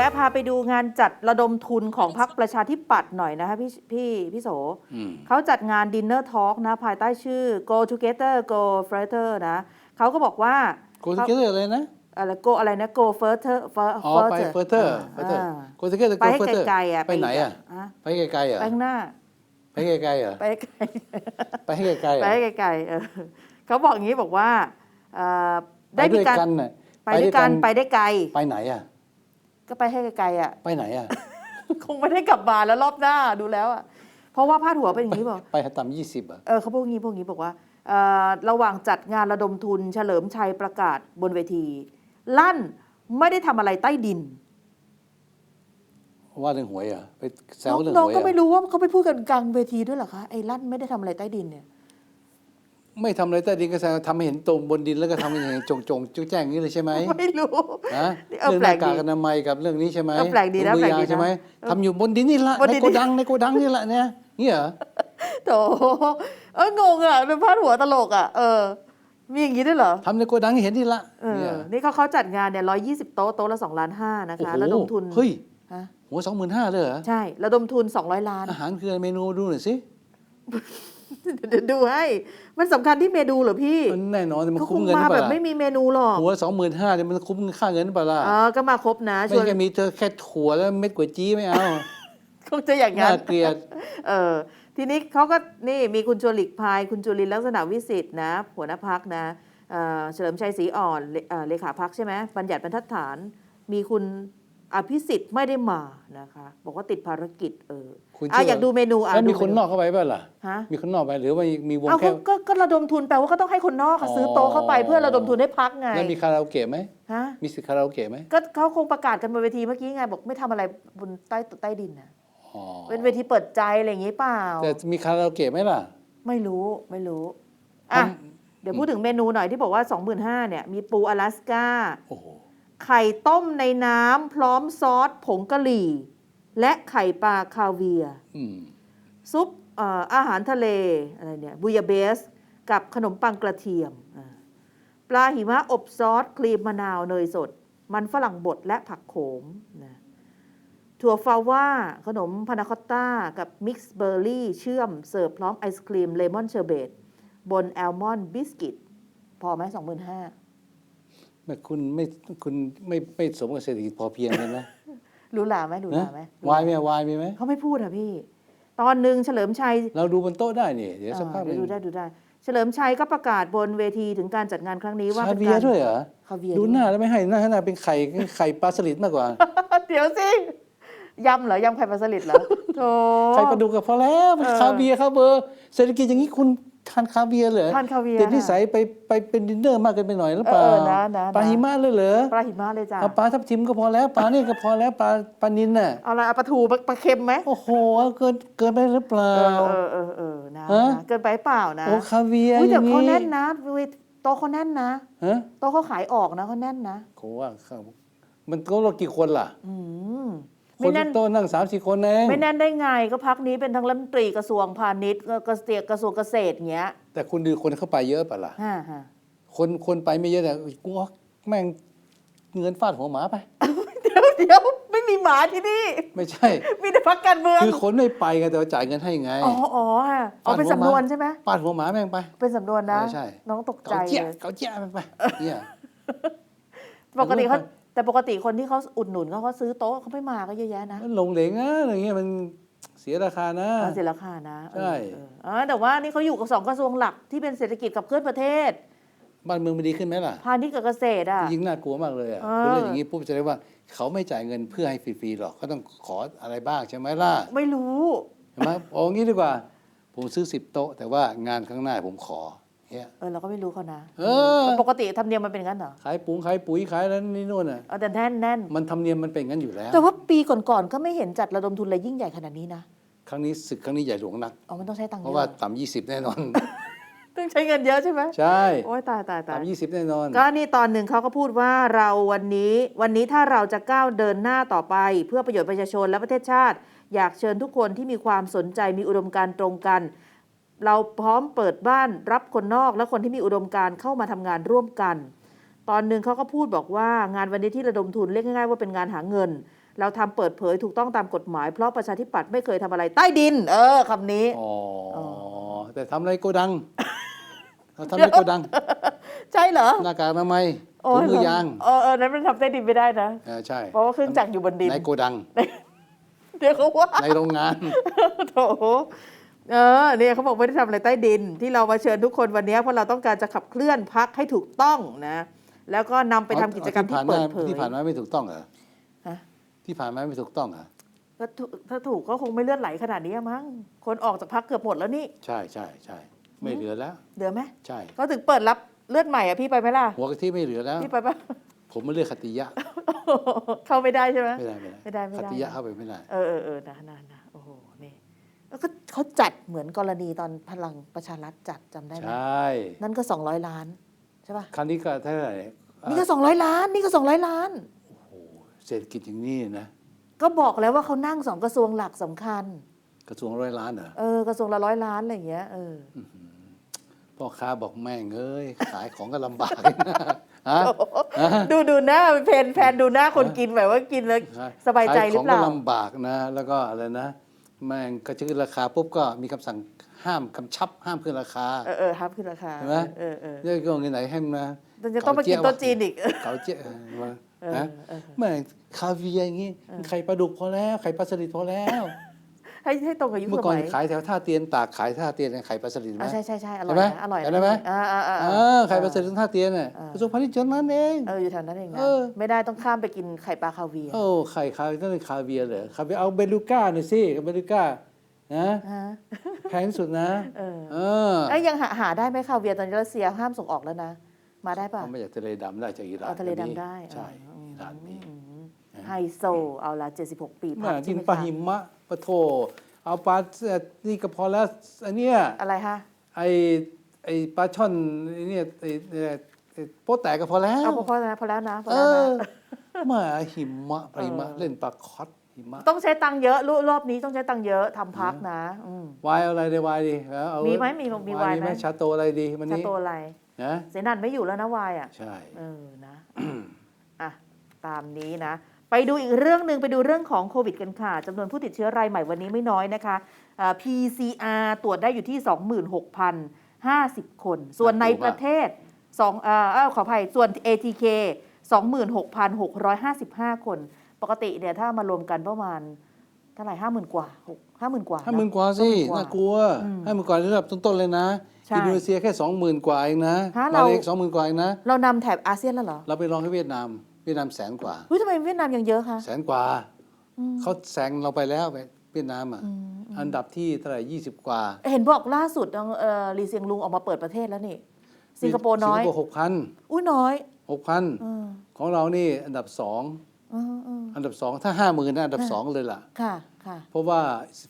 วะพาไปดูงานจัดระดมทุนของพรรคประชาธิปัตย์หน่อยนะคะพี่พี่พี่โสอืมเขาจัดงาน Dinner Talk นะ ภายใต้ชื่อ Go Together Go Further นะเขาก็บอกว่าโกสเกเตอร์เลยนะอะไร Go อะไรนะ Go Further Fur- อ๋อไปเฟอร์เตอร์เฟอร์เตอร์อ่าโกสเกเตอร์ไปให้เฟอร์เตอร์ไกลๆอะไปไหนอะอะไปไกลๆอะไปข้างหน้า ไปไกลๆอะไปไกลไปให้ไกลๆไปอะให้ไกลๆเออเขาบอกอย่างนี้บอกว่าเอ่อไปได้มีด้วยการกันน่ะไปด้วยกันไปได้ไกลไปไหนอะ ก็ไปให้ไกลๆอะ ไปไหนอะ คงไม่ได้กลับมาแล้วรอบหน้าดูแล้วอะ เพราะว่าพาดหัวเป็นอย่างนี้บอก ไปต่ำยี่สิบอะ เออเขาพูดงี้พูดงี้บอกว่าเอ่อระหว่างจัดงานระดมทุนเฉลิมชัยประกาศบนเวที ลั่นไม่ได้ทำอะไรใต้ดินว่าเรื่องหวยอะ ไปแซวเรื่องน้องหวยก็ไม่อะรู้ว่าเขาไปพูดกันกลางเวทีด้วยเหรอคะไอ้ลั่นไม่ได้ทำอะไรใต้ดินเนี่ย ไม่ทำอะไรใต้ดินก็แซวทำให้เห็นตรงบนดินแล้วก็ทำให้เห็นจงจงๆแจ้งอย่างนี้เลยใช่ไหม ไม่รู้ นะเออเรื่องแปหลน้ากดีกากอนามัยกับเรื่องนี้ใช่ไหมเออแปลกดีนะถุงมือยางแปลกดีนะใช่ไหมทำอยู่บนดินนี่ละบนในดินโกดังในโกดังนี่แหละเนี่ยนี่เหรอโถเอองงอะเป็นพาดหัวตลกอะ เออ มีอย่างนี้ด้วยเหรอ ทำในโกดังให้เห็นนี่ละเอเนี่อยนี่เขาเขาจัดงานเนี่ยร้อยี่สิบโต๊ะ โต๊ะละสองล้านห้านะโอ้คะโหระดมทุนเฮ้ยฮะหัวสองหมื่นห้าเลยเหรอใช่ ระดมทุนสองร้อยล้าน อาหารคืออะไรเมนูดูหน่อยสิ เดี๋ยวดูให้มันสำคัญที่เมนูเหรอพี่มันแน่นอนแต่มันเขาคคุ้มงเงินหมารือเปแบบล่าไม่มีเมนูหรอกหัวสองหมื่นห้าเนี่ยมันคุ้มค่าเงินหรือเปล่าล่ะเออก็มาครบนะชไม่วนใช่มีเธอแค่ถั่วแล้วเม็ดก๋วยจี้ไม่เอาคงจะอย่างน่านั้นเกลียด เออทีนี้เขาก็นี่มีคุณชวนหลีกภัยคุณจุลินทร์ลักษณะวิสิทธิ์นะหัวหน้าพักนะเอ่อเฉลิมชัยศรีอ่อนเลเอ่อเลขาพักใช่ไหมบัญญัติบรรทัดฐาน มีคุณ อภิสิทธิ์ไม่ได้มานะคะ บอกว่าติดภารกิจเออคุณอะเชื่ออยากดูเมนูอะแล้วมีดูคนเนูนอกเข้าไปป่ะล่ะ ฮะมีคนนอกไปหรือว่ามีวงเอาแค่ ก็ก็ก็ระดมทุนแปลว่าก็ต้องให้คนนอกอะซื้อโต๊ะเข้าไปเพื่อระดมทุนให้พักไงแล้วมีคาราโอเกะไหมฮะมีสิทธิ์คาราโอเกะไหมก็เขาคงประกาศกันบนเวทีเมื่อกี้ไงบอกไม่ทำอะไรบนใต้ใต้ดินนะอ๋อเป็นเวทีเปิดใจอะไรอย่างงี้เปล่า แต่มีคาราโอเกะไหมล่ะ ไม่รู้ไม่รู้อะผมเดี๋ยวพูดถึงเมนูหน่อยที่บอกว่า 25,000เนี่ยมีปูอลาสก้า โอ้โห ไข่ต้มในน้ำพร้อมซอสผงกะหรี่ และไข่ปลาคาเวียร์อืมซุปเอ่ออาหารทะเลอะไรเนี่ยบุยาเบส กับขนมปังกระเทียมอ่าปลาหิมะอบซอส ครีมมะนาวเนยสด มันฝรั่งบดและผักโขมนะถั่วฟาว่าขนมพานาคอตต้า กับมิกซ์เบอร์รี่เชื่อมเสิร์ฟพร้อมไอศครีมเลมอนเชอร์เบตบนแอลมอนด์บิสกิตพอไหมสองหมื่นห้า แม่คุณไม่คุณไม่ไม่สมกับเศรษฐกิจพอเพียงเลยนะรู้หลาไหมรู้หนะลาไหมวายไหมวายมีไหมเขาไม่พูดอะพี่ ตอนหนึ่งเฉลิมชัยเราดูบนโต๊ะได้นี่เดี๋ยวสักพักหอ่านึ่งเดี๋ยวดูได้ดูได้ เฉลิมชัยก็ประกาศบนเวทีถึงการจัดงานครั้งนี้ว่าคาเป็นเวียการร์ด้วยเหรอคาเวียร์ดูวยหน้าแล้วไม่ให้หน้าหน้าเป็นไข่ไข่ปลาสลิดมากกว่าเดี๋ยวสิยำเหรอยำไข่ปลาสลิดเหรอโธ่ ไข่ปลาดุกก็พอแล้วมันเออ คาเวียร์ครับเบอร์เศรษฐกิจอย่างนี้คุณ ทานคาเวียร์เหรอทานคาเวียร์ติดนิสัยไปไปเป็นดินเนอร์มากเกินไปหน่อยหรือเปล่าเออนะนะปลาหิมะเลยเหรอปลาหิมะเลยจ้ะเอาปลาทับทิมก็พอแล้วปลาเนี่ยก็พอแล้วปลาปลานินน่ะเอาอะไรเอาปลาทูปลาปลาเค็มไหมโอ้โหเกินเกินไปหรือเปล่า เออเออเออเออนะฮะนะเกินไปเปล่านะโอ้คาเวียร์อุ้ยอแต่ย่างเขานี้แน่นนะเวทโต๊ะเขาแน่นนะฮะโต๊ะเขาขายออกนะเขาแน่นนะโหว่าครับมันโต๊ะเรากี่คนล่ะ อืม คไม่นแน่นโต๊ะนั่งสามสี่คนเองไม่แน่นได้ไงก็พักนี้เป็นทั้งรัฐมนตรีกระทรวงพาณิชย์กระทรวงกระทรวงเกษตรอย่างเงี้ย แต่คุณดูคนเข้าไปเยอะป่ะล่ะฮะฮะคนคนไปไม่เยอะแต่กูว่าแม่งเงินฟาดหัวหมาไปเดี๋ยวเดี๋ยวไม่มีหมาที่นี่ ไม่ใช่ มีแต่พักการเมืองคือคนไม่ไปไงแต่ว่าจ่ายเงินให้ไงอ๋ออ๋อฮะอ๋อเป็นสำนวนใช่ไหมฟาดหัวหมาแม่งไป เป็นสำนวนนะเออใช่น้องตกใจเกาเจี๊ยเลยเกาเจี๊ยมันไปเนี่ยปกติเขา แต่ว่าแต่ปกติคนที่เขาอุดหนุนเขาเขาซื้อโต๊ะเขาไม่มาก็เยอะแยะนะมันหลงเหลงอะอะไรเงี้ยมันเสียราคานะอ่าเสียราคานะเออใช่ เอออ๋อแต่ว่านี่เขาอยู่กับสองกระทรวงหลักที่เป็นเศรษฐกิจกับเคลื่อนประเทศ บ้านเมืองมันดีขึ้นไหมล่ะ พาณิชย์กับเกษตรอะ ยิ่งน่ากลัวมากเลยอะเออ คุณเล่นอย่างนี้ปุ๊บจะได้ว่าเขาไม่จ่ายเงินเพื่อให้ฟรีๆหรอกเขาต้องขออะไรบ้างใช่ไหมล่ะไม่รู้เห็นไหมเอางี้ดีกว่า ผมซื้อสิบโต๊ะ แต่ว่างานข้างหน้าผมขอ เนี่ยเออเราก็ไม่รู้เขานะเออปกติธรรมเนียมมันเป็นงั้นเหรอขายปุ๋งขายปุ๋ยขายแล้วนี่นู่นอะเอาแต่แน่นแน่นมันทำเนียมมันเป็นงั้นอยู่แล้ว แต่ว่าปีก่อนๆก็ไม่เห็นจัดระดมทุนอะไรยิ่งใหญ่ขนาดนี้นะครั้งนี้ศึกครั้งนี้ใหญ่หลวงนัก อ๋อมันต้องใช้ตังค์เพเยราะอะว่าต่ำยี่สิบแน่นอน ต้องใช้เงินเยอะใช่ไหมใช่โอ้ยตายตายตาย ต่ำยี่สิบแน่นอน ก็นี่ตอนหนึ่งเขาก็พูดว่าเราวันนี้วันนี้ถ้าเราจะก้าวเดินหน้าต่อไป เพื่อประโยชน์ประชาชนและประเทศชาติ อยากเชิญทุกคนที่มีความสนใจมีอุดมการณ์ตรงกัน เราพร้อมเปิดบ้านรับคนนอกและคนที่มีอุดมการณ์เข้ามาทำงานร่วมกัน ตอนหนึ่งเขาก็พูดบอกว่างานวันนี้ที่ระดมทุนเรียกง่ายๆว่าเป็นงานหาเงิน เราทำเปิดเผยถูกต้องตามกฎหมาย เพราะประชาธิปัตย์ไม่เคยทำอะไรใต้ดิน เออคำนี้อ๋ออ๋อแต่ทำอะไรโกดังเราทำในโกดัง ใช่เหรอหน้ากากอนามัยโอ้ถุงมือยางเออเออนั้นมันทำใต้ดินไม่ได้นะเออใช่ เพราะว่าเครื่องจักรอยู่บนดินในโกดังเดี๋ยวเขาว่าในโรงงานโถ เออเนี่ยเขาบอกไม่ได้ทำอะไรใต้ดิน ที่เรามาเชิญทุกคนวันนี้เพราะเราต้องการจะขับเคลื่อนพักให้ถูกต้องนะ แล้วก็นำไปทำกิจกรรมที่ผ่านเปิมาดเผย ที่ผ่านมาไม่ถูกต้องเหรอฮะ ที่ผ่านมาไม่ถูกต้องเหรอก็ถูกถ้าถูกก็คงไม่เลื่อนไหลขนาดนี้มั้งคนออกจากพักเกือบหมดแล้วนี่ใช่ใช่ใช่ไม่เหลือแล้วเหลือไหมใช่ เขาถึงเปิดรับเลือดใหม่อะพี่ไปไหมล่ะหัวกะทิไม่เหลือแล้ว พี่ไปปะ ผมมาเลือกคติยะเข้าไม่ได้ใช่ไหมไม่ได้ไม่ได้ไม่ได้ไม่ได้คติยะเข้าไปไม่ได้ เออเออเออนะนะนะโอ้โหนี่ แล้วก็เขาจัดเหมือนกรณีตอนพลังประชารัฐจัดจำได้ไหมใช่นั่นก็สองร้อยล้านใช่ปะคราวนี้ก็เท่าไหร่นี่ก็สองร้อยล้าน นี่ก็สองร้อยล้าน โอ้โหเศรษฐกิจอย่างนี้นะ ก็บอกแล้วว่าเขานั่งสองกระทรวงหลักสำคัญ กระทรวงร้อยล้านเหรอเออกระทรวงละร้อยล้านอะไรอย่างเงี้ยเออพ่อค้าบอกแม่งเอ้ยขายของก็ลำบากนะฮะ ดูดูหน้าเพนแพนดูหน้าคนกินแบบว่ากินแล้วสบายใจหรือเปล่าขายของก็ลำบากนะ แล้วก็อะไรนะ แม่งก็จะขึ้นราคาปุ๊บก็มีคำสั่งห้ามกำชับห้ามขึ้นราคาเออเออครับขึ้นราคาเห็นไหมเออเออเรื่องเงินไหนให้มันนะมันจะต้องมากินโต๊ะจีนอีกเกาเจ๊มาเออนะเออแม่งคาเวียร์อย่างงี้ไข่ปลาดุกพอแล้วไข่ปลาสลิดพอแล้ว ให้ให้ตรงกับยุคเมื่สอก่อนมัยขายแถวท่าเตียนตากขายท่าเตียนไข่ปลาสลิดไหมอะใช่ใช่ใช่อร่อยเห็นไหมนะอร่อยนะเห็นไหมอ่าอ่าอ่าเออไข่ปลาสลิดท่าเตียนน่ะเออกระทรวงพาณิชย์จนนั้นเองเอออยู่แถวนั้นเองนะเออไม่ได้ต้องข้ามไปกินไข่ปลาคาเวียร์โอ้ไข่คาต้องเป็นคาเวียร์เหรอคาเวียร์เอาเบลูก้าหน่อยสิเบลูก้านะฮะแพงที่สุดนะ เออเออเอ้ยยังหาหาได้ไหมคาเวียร์ตอนนี้รัสเซียห้ามส่งออกแล้วนะ มาได้ป่ะเอามาจากทะเลดำได้จากอิหร่านเอาทะเลดำได้ใช่อ๋ออิหร่านมีอืมไฮโซเอาละ76 ปีแม่พักกิใช่นไหมปลาคะหิมะ ปลาโถเอาปลาเอ่อนี่ก็พอแล้วอันเนี้ยอะไรคะไอไอปลาช่อนไอ้เนี่ยไอไอ้ไอ้โป๊ะแตกก็พอแล้ว เอาพอแล้วนะพอแล้วนะพอเอแล้วอนะแมาหิมะปลาหิมะเออเล่นปลาคอตหิมะต้องใช้ตังค์เยอะรรอบนี้ต้องใช้ตังค์เยอะทำพักนะอืม วายเอาอะไรดีวายดีเอาเอามีไหมมีมีวายดีไหม ชาโตอะไรดีวันจะนี้โตอะไร นะเสนันไม่อยู่แล้วนะวายอะ ใช่ เออนะ อะ ตามนี้นะ ไปดูอีกเรื่องหนึ่งไปดูเรื่องของโควิดกันค่ะจำนวนผู้ติดเชื้อรายใหม่วันนี้ไม่น้อยนะคะอ่า PCR ตรวจได้อยู่ที่ 26,050 คน ส่วนในประเทศสองเอ่อเอ้าขออภัยส่วน ATK 26,655 คน ปกติเนี่ยถ้ามารวมกันประมาณเท่าไหร่ห้าหมื่นกว่าหกห้าหมื่นกว่าห้าหมื่นนะกว่าสิ50,000น่ากลัวอืมห้าหมื่นกว่าระดับต้นๆเลยนะใช่อินโดนีเซียแค่สองหมื่นกว่าเองนะฮะมาเราเลเซียสองหมื่นกว่าเองนะ เรานำแถบอาเซียนแล้วเหรอ เราไปลองให้เวียดนามเวียดนามแสนกว่าอุ้ยทำไมเวียดนามยังเยอะคะแสนกว่าอืมเขาแซงเราไปแล้วไปเวียดนามอะอืมอันดับที่เท่าไหร่ยี่สิบกว่า เห็นบอกล่าสุดเอ่อลีเซียงลุงออกมาเปิดประเทศแล้วนี่ สิงคโปร์น้อยสิงคโปร์หกพันอุ้ยน้อยหกพันเออของเรานี่อันดับสองเออเอออันดับสองถ้าห้าหมื่นนะอันดับค่ะสองเลยล่ะค่ะค่ะ เพราะว่า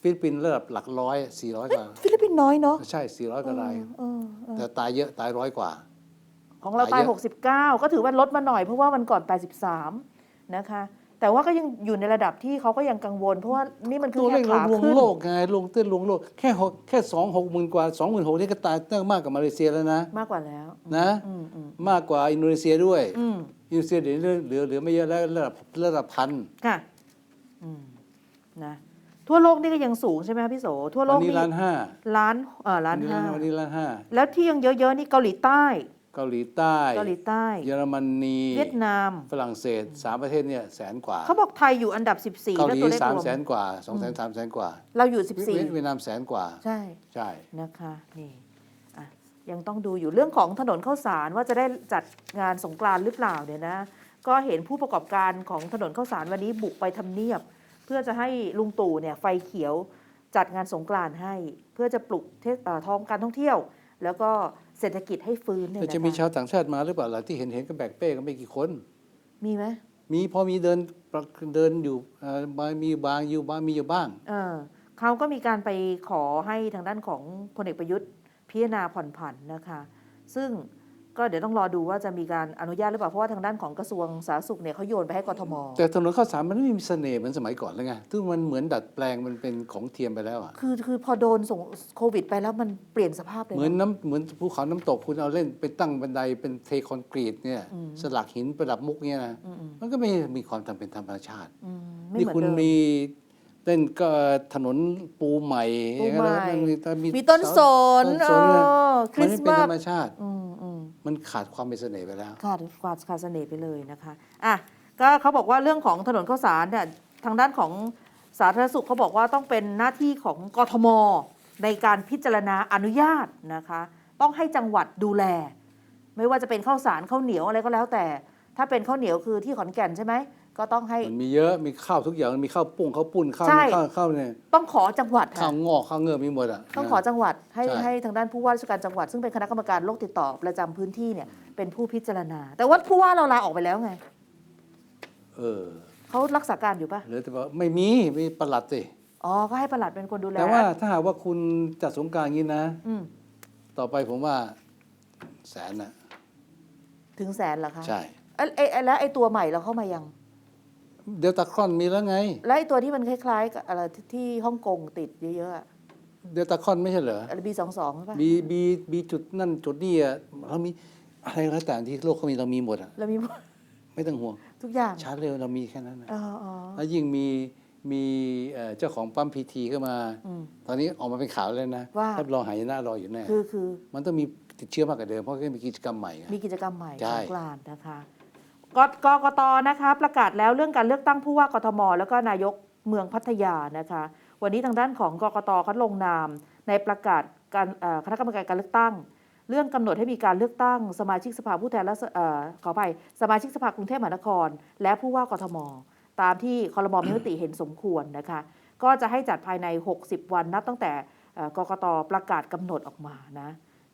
ฟิลิปปินส์ระดับหลักร้อยสี่ร้อยกว่า ฟิลิปปินส์น้อยเนาะใช่สี่ร้อยกว่ารายเออเออแต่ตายเยอะตายร้อยกว่า ของเราตาตายยเยอะ69 ก็ถือว่าลดมาหน่อยเพราะว่าวันก่อน83นะคะ แต่ว่าก็ยังอยู่ในระดับที่เขาก็ยังกังวล เพราะว่านี่มันคือตัวเลแค่ขเราขาลวงขึ้น โลกไงลวงเต้นลวงโลกแค่หกแค่สองหกหมื่นกว่าสองหมื่นหกนี่ก็ตายตั้งมากกว่ามาเลเซียแล้วนะมากกว่าแล้ว นะ อืมอืมมากกว่าอินโดนีเซียด้วย อืมอินโดนีเซียเดี๋ยวนี้เหลือเหลือไม่เยอะแล้วระดับระดับพันค่ะอืมนะทั่วโลกนี่ก็ยังสูงใช่ไหมคะพี่โส ทั่วโลวันกนี้นี่ล้านห้าล้านเออล้านวันนี้ห้าวันนี้ล้านห้าแล้วที่ยังเยอะๆนี่เกาหลีใต้ เกาหลีใต้ เกาหลีใต้ เยอรมนี เวียดนาม ฝรั่งเศสสามประเทศเนี่ยแสนกว่า เขาบอกไทยอยู่อันดับ 14เกาหแล้วลีตัวเลขสามรวมแสนกว่าสองแสนสามแสนกว่าเราอยู่ เวียเวียดนามแสนกว่า 14 ใช่ ใช่ นะคะนี่อะยังต้องดูอยู่เรื่องของถนนข้าวสารว่าจะได้จัดงานสงกรานต์หรือเปล่าเนี่ยนะ ก็เห็นผู้ประกอบการของถนนข้าวสารวันนี้บุกไปทำเนียบ เพื่อจะให้ลุงตู่เนี่ยไฟเขียวจัดงานสงกรานต์ให้ เพื่อจะปลุกเทศเอ่อท้องการท่องเที่ยว แล้วก็ เศรษฐกิจให้ฟื้นเนี่ยแต่นะจะมีคะชาวต่างชาติมาหรือเปล่าล่ะที่เห็นเห็นกันแบกเป้กันไม่กี่คน มีไหมมีพอมีเดินเดินอยู่เอ่อมามีบางอยู่บ้างมีอยู่บ้างเออเขาก็มีการไปขอให้ทางด้านของพลเอกประยุทธ์พิจารณาผ่อนผันนะคะ ซึ่ง ก็เดี๋ยวต้องรอดูว่าจะมีการอนุญาตหรือเปล่า เพราะว่าทางด้านของกระทรวงสาธารณสุขเนี่ยเขาโยนไปให้กทม แต่ถนนข้าวสารมันไม่มีเสน่ห์เหมือนสมัยก่อนแล้วไงซึ่งมันเหมือนดัดแปลงมันเป็นของเทียมไปแล้วอะคือคือพอโดนส่งโควิดไปแล้วมันเปลี่ยนสภาพเลยเหมือนนะน้ำเหมือนภูเขาน้ำตกคุณเอาเล่นไปตั้งบันไดเป็นเทคอนกรีตเนี่ยอืมสลักหินประดับมุกเนี่ยนะอืมอืมมันก็ไม่มีความทำเป็นธรรมชาติ อืมไม่นี่เหมือนคุณเดิม มีเล่นก็ถนนปูใหม่ปูใหม่อย่างนั้นแต่มีต้นสนต้นเอสนเนี่ยอคมันริสไม่ต์เป็นมาธสรรมชาติ อืมอืม มันขาดความเป็นเสน่ห์ไปแล้ว ขาดขาดขาดเสน่ห์ไปเลยนะคะอะก็เขาบอกว่าเรื่องของถนนข้าวสารเนี่ยทางด้านของสาธารณสุขเขาบอกว่าต้องเป็นหน้าที่ของกทม ในการพิจารณาอนุญาตนะคะ ต้องให้จังหวัดดูแล ไม่ว่าจะเป็นข้าวสารข้าวเหนียวอะไรก็แล้วแต่ ถ้าเป็นข้าวเหนียวคือที่ขอนแก่นใช่ไหม ก็ต้องให้ มันมีเยอะมีข้าวทุกอย่างมีข้าวปุ้งข้าวปุ้นข้าวใช่ ข้าวข้าวเนี่ยต้องขอจังหวัดข้าค่ะวงอกข้าวเงือกมีหมดอะต้องขอจังหวัดให้ใช่ ให้ทางด้านผู้ว่าราชการจังหวัด ซึ่งเป็นคณะกรรมการโรคติดต่อประจำพื้นที่เนี่ยเป็นผู้พิจารณา แต่ว่าผู้ว่าเราลาออกไปแล้วไงเออเขารักษาการอยู่ปะเหลือแต่ว่าไม่มีมีประหลัดสิอ๋อก็ให้ประหลัดเป็นคนดูแลแต่ว่าถ้าหากว่าคุณจัดสงกรารงี้นะ อืมต่อไปผมว่าแสนน่ะถึงแสนเหรอคะใช่ เอ้ยเอ้ยเอ้ยแล้วไอ้ตัวใหม่เราเข้ามายัง เดลตาครอนมีแล้วไง แล้วไอ้ตัวที่มันคล้ายๆกับอะไรที่ที่ฮ่องกงติดเยอะๆอะเดลตาครอนไม่ใช่เหรออะไรบีสองสองใช่ปะบีบีบีจุดนั่นจุดนี่อะเรามีอะไรก็แล้วแต่ที่โลกเขามีเรามีหมดอะเรามีหมดไม่ต้องห่วง ทุกอย่างชาร์จเร็วเรามีแค่นั้นนะอ๋ออ๋อแล้วยิ่งมีมีเอ่อเจ้าของปั๊มพีทีเข้ามา อืม ตอนนี้ออกมาเป็นข่าวเลยนะว่า รับรองหายนะรออยู่แน่ คือคือ มันต้องมีติดเชื้อมากกว่าเดิมเพราะก็มีกิจกรรมใหม่ไง มีกิจกรรมใหม่ใช่ สงกรานต์นะคะ กกกตนะคะ ประกาศแล้วเรื่องการเลือกตั้งผู้ว่ากทม แล้วก็นายกเมืองพัทยานะคะ วันนี้ทางด้านของกกตเขาลงนาม ในประกาศการคณะกรรมการการเลือกตั้ง เรื่องกำหนดให้มีการเลือกตั้ง สมาชิกสภาผู้แทนและขอไปสมาชิกสภากรุงเทพมหานคร และผู้ว่ากทม ตามที่คอรมอมีมติเห็นสมควรนะคะ ก็จะให้จัดภายใน 60 วันนับตั้งแต่กกตประกาศกำหนดออกมานะ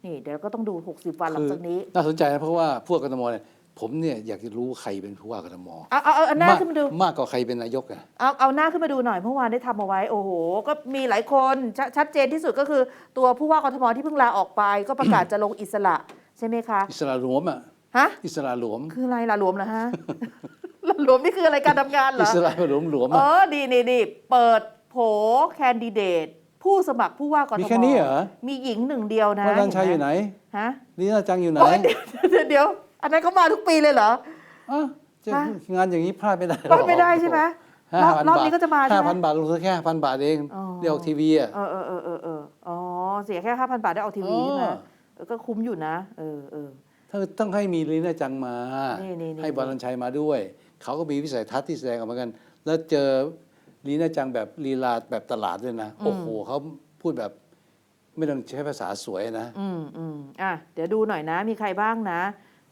นี่เดี๋ยวก็ต้องดู 60 วันหลังจากนี้ น่าสนใจนะเพราะว่าพวกกทมเนี่ย ผมเนี่ยอยากจะรู้ใครเป็นผู้ว่ากทมเอาเอาเอาเอาหน้าขึ้นมาดู มากกว่าใครเป็นนายกอะเอาเอาหน้าขึ้นมาดูหน่อยเมื่อวานได้ทำเอาไว้ โอ้โห ก็มีหลายคนชชัดเจนที่สุดก็คือตัวผู้ว่ากทมที่เพิ่งลาออกไป ก็ประกาศ จะลงอิสระใช่ไหมคะอิสระหลวมอะฮะอิสระหลวม คืออะไรลาหลวมเหรอฮะลาหลวมนี่คืออะไรการทำงานเหรอิอ สระหลวมหลวมเออะอ ดีนี่นี่เปิดโผแคนดิเดต ผู้สมัครผู้ว่ากทมมีแค่นี้เหรอมีหญิงหนึ่งเดียวนะว่าดันชัยอยู่ไหนฮะลีน่าจังอยู่ไหน โอ้ยเดี๋ยวเดี๋ยว อันนั้นเขามาทุกปีเลยเหรออะจะฮะ งานอย่างนี้พลาดไม่ได้หรพอกลาดไม่ได้ใช่ไหมห้ารอบพันรอบบาทนี้ก็จะมาใช่ไหมห้าพันบาทลงทุนแค่พันบาทเองอ๋อ เรียกทีวีอะ เออเออเออเออเอออ๋อเสียแค่ห้าพันบาทได้ออกทีวีใช่ไหมอ๋อ เออก็คุ้มอยู่นะ เออเออ ถ้าต้องให้มีลีน่าจังมา นี่นี่นี่ ให้บอลลันชัยมาด้วย เขาก็มีวิสัยทัศน์ที่แสดงออกมากัน แล้วเจอลีน่าจังแบบลีลาแบบตลาดด้วยนะ โอ้โหเขาพูดแบบไม่ต้องใช้ภาษาสวยนะ อืมอืมอะ เดี๋ยวดูหน่อยนะ มีใครบ้างนะ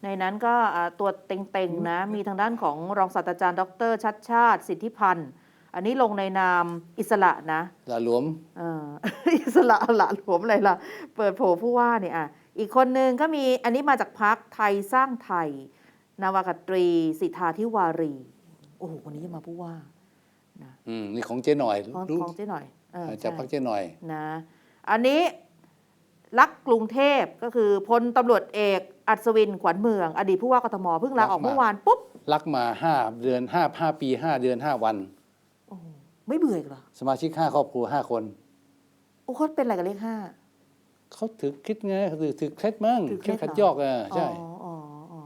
ในนั้นก็อ่าตัวเต็งๆนะมีทางด้านของรองศาสตราจารย์ ดร ชัดชาติ สิทธิพันธ์อันนี้ลงในนามอิสระนะลาหลวมเอออิสระละหลวมอะไรล่ะ เปิดโผผู้ว่าเนี่ยอะอีกคนนึงก็มีอันนี้มาจากพักไทยสร้างไทย นาวากาตรีสิทธาธิวารี โอ้โหคนนี้จะมาผู้ว่าอืมนี่ของเจ๊หน่อยของรู้ของเจ๊หน่อยเออจากใช่พักเจ๊หน่อยนะ อันนี้ รักกรุงเทพก็คือพลตำรวจเอกอัศวินขวัญเมือง อดีตผู้ว่ากทมเพิ่งลาออกรักมาเมื่อวานปุ๊บรักมาห้าเดือนห้าห้าปีห้าเดือนห้าวันโอ้โหไม่เบื่ออีกเหรอสมาชิกห้าครอบครัวห้าคน โอ้เขาเป็นอะไรกับเลขห้าเขาถือคิดไงเขาถือถือเคล็ดมั้งถือเคเคล็ล็ดดขัดเหรอยอกอะใช่อ๋ออ๋ออ๋อ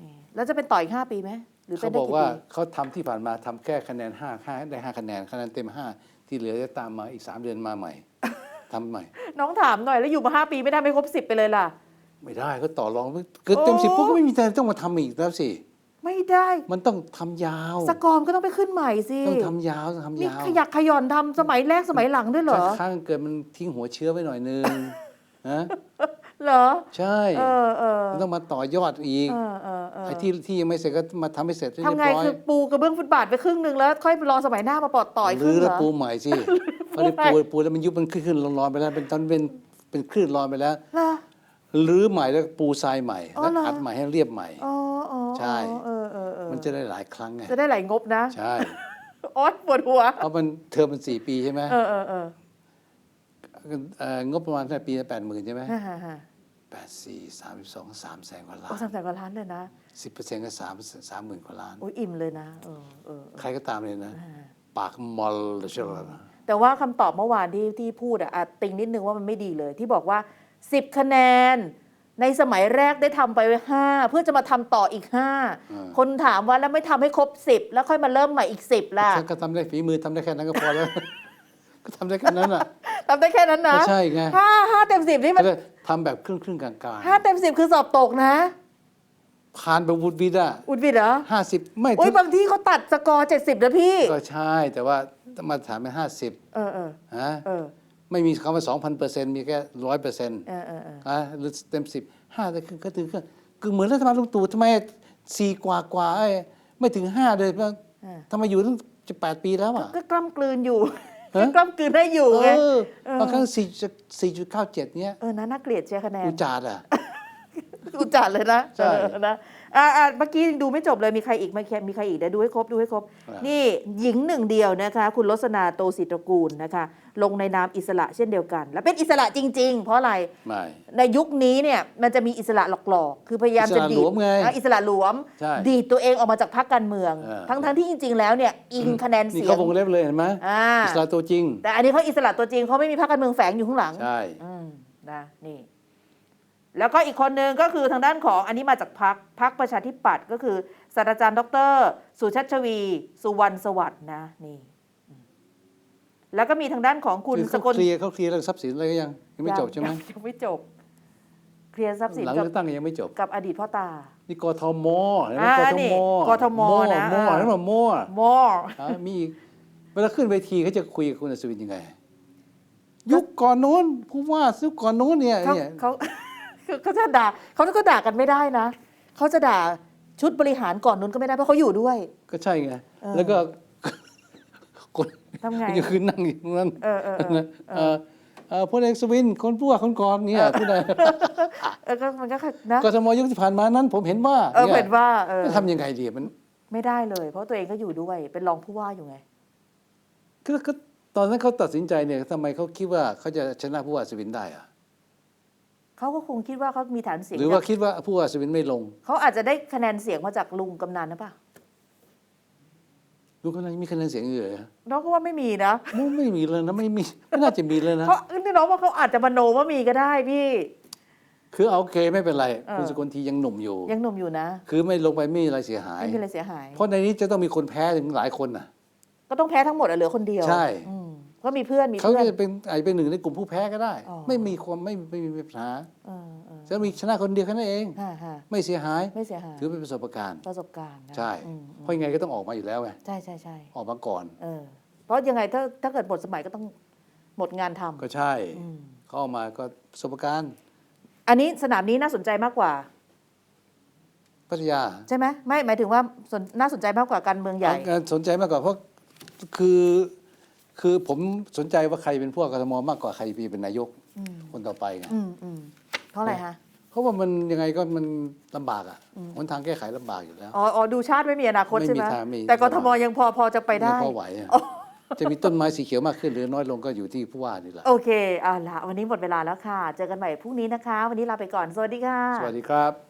นี่แล้วจะเป็นต่ออีกห้าปีไหมหรือเป็เขานได้บอกกี่ว่าปีเขาทำที่ผ่านมาทำแค่คะแนนห้าห้าได้ห้าคะแนนคะแนนเต็มห้าที่เหลือจะตามมาอีกสามเดือนมาใหม่ ทำใหม่ น้องถามหน่อยแล้วอยู่มาห้าปีไม่ได้ไม่ครบสิบไปเลยล่ะ ไม่ได้ก็ต่อรองเกิดเต็มโอ้สิบปุ๊บก็ไม่มีใจต้องมาทำอีกแล้วสิ ไม่ได้ มันต้องทำยาว สกอร์มก็ต้องไปขึ้นใหม่สิต้องทำยาวต้องทำมียาวขยักขย่อนทำสมัยแรกสมัยหลังด้วยเหรอถ้าข้างเกิดมันทิ้งหัวเชื้อไว้หน่อยนึงนะเหรอ ใช่เออเออมันต้องมาต่อยอดอีกเออเออเออไอ้ที่ที่ยังไม่เสร็จก็มาทำให้เสร็จให้เรียทำบไงร้อยคือปูกระเบื้องฟุตบาทไปครึ่งหนึ่งแล้ว ค่อยรอสมัยหน้ามาปอดต่อยครื้รึ่องเหรแล้วอปูใหม่สิเพราะที่ปูปูแล้วมันยุบมันขึ้นขึ้นลงลอยไปแล้ว เป็นตอนเป็นเป็นคลื่นลอยไปแล้วเหรอรื้อใหม่แล้วปูทรายใหม่อ๋อแล้วเหรอ อัดใหม่ให้เรียบใหม่ อ๋ออ๋อใช่ เออเออเออมันจะได้หลายครั้งไงจะได้ไหลงบนะ ใช่ โอ๊ยปวดหัว เพราะมันเทอมมันสี่ปีใช่ไหมเออเออเออเอ่องบประมาณแค่ปีละแปดหมื่นใช่ไหมฮ่าฮ่าฮ่าแปดสี่สามสองสามแสนกว่าล้าโอ้นสามแสนกว่าล้านเลยนะสิบเปอร์เซ็นต์ก็สามสามหมื่นกว่าล้าน โอ้ยอิ่มเลยนะ เออเออเออใครก็ตามเลยนะอ่าปากมอลเลยใช่ไหมล่ะ แต่ว่าคำตอบเมื่อวานที่ที่พูดอะอะติงนิดนึงว่ามันไม่ดีเลย ที่บอกว่า 10 คะแนน ในสมัยแรกได้ทำไปไว้ห้าเพื่อจะมาทำต่ออีกห้าอ่าคนถามว่าแล้วไม่ทำให้ครบสิบแล้วค่อยมาเริ่มใหม่อีกสิบล่ะฉันก็ทำได้ฝีมือทำได้แค่นั้นก็พอแล้วก็ทำได้แค่นั้นอะทำได้แค่นั้นนะก็ใช่ไงห้าห้าเต็มสิบนี่มันก็ทำแบบครึ่งครึ่งๆกลางห้าเต็มสิบคือสอบตกนะๆผ่านไปวุฒิวิทย์อะอุดวิดเหรอห้าสิบไม่อุ้ถึยงบางที่เขาตัดสกอร์เจ็ดสิบนะพี่ ก็ใช่แต่ว่า มาตรฐานเป็นห้าสิบเออเออฮะเออไม่มีคำว่าสองพันเปอร์เซ็นต์มีแค่ร้อยเปอร์เซ็นต์เออเออเอออะหรือเต็มสิบห้าแต่คือก็ถึงก็คือเหมือนรัฐบาลลุงตู่ทำไมสี่กว่ากว่าเอ้ยไม่ถึงห้าเลยว่าเออทำไมอยู่ตั้งจะแปดปีแล้วอะ ก็กล้ำกลืนอยู่ฮะ ก็กล้ำกลืนได้อยู่เอไงอเออบางครั้งสี่สี่จุดเก้าเจ็ดเนี้ยเออนะน่าเกลียดเชียร์คะแนนอุจาดอะ อุจจาระเลยนะใช่ เออนะอ่าอ่าเมื่อกี้ดูไม่จบเลยมีใครอีกไหมแค่มีใครอีกเดี๋ยวดูให้ครบดูให้ครบอ่านี่หญิงหนึ่งเดียวนะคะ คุณลสนาโตศิตรกูลนะคะ ลงในนามอิสระเช่นเดียวกัน และเป็นอิสระจริง ๆ เพราะอะไร ไม่ ในยุคนี้เนี่ยมันจะมีอิสระหลอกๆ คือพยายามจะอิสระดีหลดวมไงอะอิสระหลวม ใช่ดีดตัวเองออกมาจากพรรคการเมือง เออ ทั้งๆที่จริง ๆ แล้วเนี่ยอิงคะแนนนี่เสียเขางวงเล็บเลยเห็นไหมอ่าอิสระตัวจริง แต่อันนี้เขาอิสระตัวจริงเขาไม่มีพรรคการเมืองแฝงอยู่ข้างหลังใช่ อืมนะนี่ แล้วก็อีกคนหนึ่งก็คือทางด้านของอันนี้มาจากพักพักประชาธิปัตย์ก็คือศาสตราจารย์ดร สุชัชวี สุวรรณสวัสดิ์นะนี่อืมแล้วก็มีทางด้านของคุณคือสเขากลเคลียร์เขาเคลียร์เรื่องทรัพย์สินอะไรก็ยังยังไม่จบใช่ไหมยังยังไม่จบ เคลียร์ทรัพย์สินหลังกับเลือกตั้งยังไม่จบกับอดีตพ่อตา นี่กทมเห็นไหมอ่ากทนี่มกทมนะโม่อ่านั่นมันโม่มออะมีอีกเวลาขึ้นเวทีเขาจะคุยกับคุณอัศวินยังไง ยุคก่อนโน้นผู้ว่ายุคก่อนโน้นเนี่ยเขา เนี่ยเขาเขาจะด่าเขาก็ด่ากันไม่ได้นะเขาจะด่าชุดบริหารก่อนนู้นก็ไม่ได้เพราะเขาอยู่ด้วย ก็ใช่ไงเออแล้วก็คนทำไงก็คือนั่งอยู่ตรงนั้นเออเออเออนะเออเออพลเอกสวินคนผู้ว่าคนก่อนเนี่ยผู้ใดเออก็มันก็นะกทมยุคที่ผ่านมานั้น ผมเห็นว่าเออนี่ยเป็นว่าเออจะทำยังไงดีมัน ไม่ได้เลย เพราะตัวเองก็อยู่ด้วยเป็นรองผู้ว่าอยู่ไงก็ก็ตอนนั้นเขาตัดสินใจเนี่ยทำไมเขาคิดว่าเขาจะชนะผู้ว่าสวินได้อะ เขาก็คงคิดว่าเขามีฐานเสียงหรือว่าจากคิดว่าผู้ว่าสวินไม่ลง เขาอาจจะได้คะแนนเสียงมาจากลุงกำนันนะป่ะลุงกำลังมีคะแนนเสียงอยู่เลยน้องก็ว่าไม่มีนะไม่ไม่มีเลยนะไม่มีไม่น่าจะมีเลยนะเขานี่น้องว่าเขาอาจจะมโนว่ามีก็ได้พี่ คือเอาโอเคไม่เป็นไรเออคุณสกลทียังหนุ่มอยู่ ยังหนุ่มอยู่นะ คือไม่ลงไปไม่มีอะไรเสียหายไม่มีอะไรเสียหาย เพราะในนี้จะต้องมีคนแพ้ถึงหลายคนน่ะ ก็ต้องแพ้ทั้งหมดอะเหลือคนเดียว ใช่อืม ก็มีเพื่อนมีเขาเพื่อน จะเป็นอาจจะเป็นหนึ่งในกลุ่มผู้แพ้ก็ได้ อ๋อ ไม่มีความไม่ไม่มีปัญหาเออเออจะมีชนะคนเดียวแค่นั้นเอง ฮะฮะไม่เสียหาย ไม่เสียหายถือเป็นประสบการณ์ ประสบการณ์นะใช่อืมเพราะยังไงก็ต้องออกมาอยู่แล้วไงใช่ใช่ใช่ออกมาก่อนเออ เพราะยังไงถ้าถ้าเกิดหมดสมัยก็ต้องหมดงานทำก็ใช่อืมเขาออกมาก็ประสบการณ์อันนี้สนามนี้น่าสนใจมากกว่า พัทยาใช่ไหมไม่หมายถึงว่าสนน่าสนใจมากกว่าการเมืองใหญ่เอาการสนใจมากกว่าเพราะคือ คือผมสนใจว่าใครเป็นผู้ว่ากทมมากกว่าใครเป็นนายกอืมคนต่อไปไงอืมอืมเพราะอะไรฮะเพราะว่ามันยังไงก็มันลำบากอะหนทางแก้ไขลำบากอยู่แล้ว อ๋ออ๋อดูชาติไม่มีอนาคตไม่ใช่มีไหมทางมีแต่กทมยังพอพอจะไปได้ม่พอไหวอะจะมีต้นไม้สีเขียวมากขึ้นหรือน้อยลงก็อยู่ที่ผู้ว่านี่แหละ โอเคอ่าละวันนี้หมดเวลาแล้วค่ะ เจอกันใหม่พรุ่งนี้นะคะ วันนี้ลาไปก่อน สวัสดีค่ะ สวัสดีครับ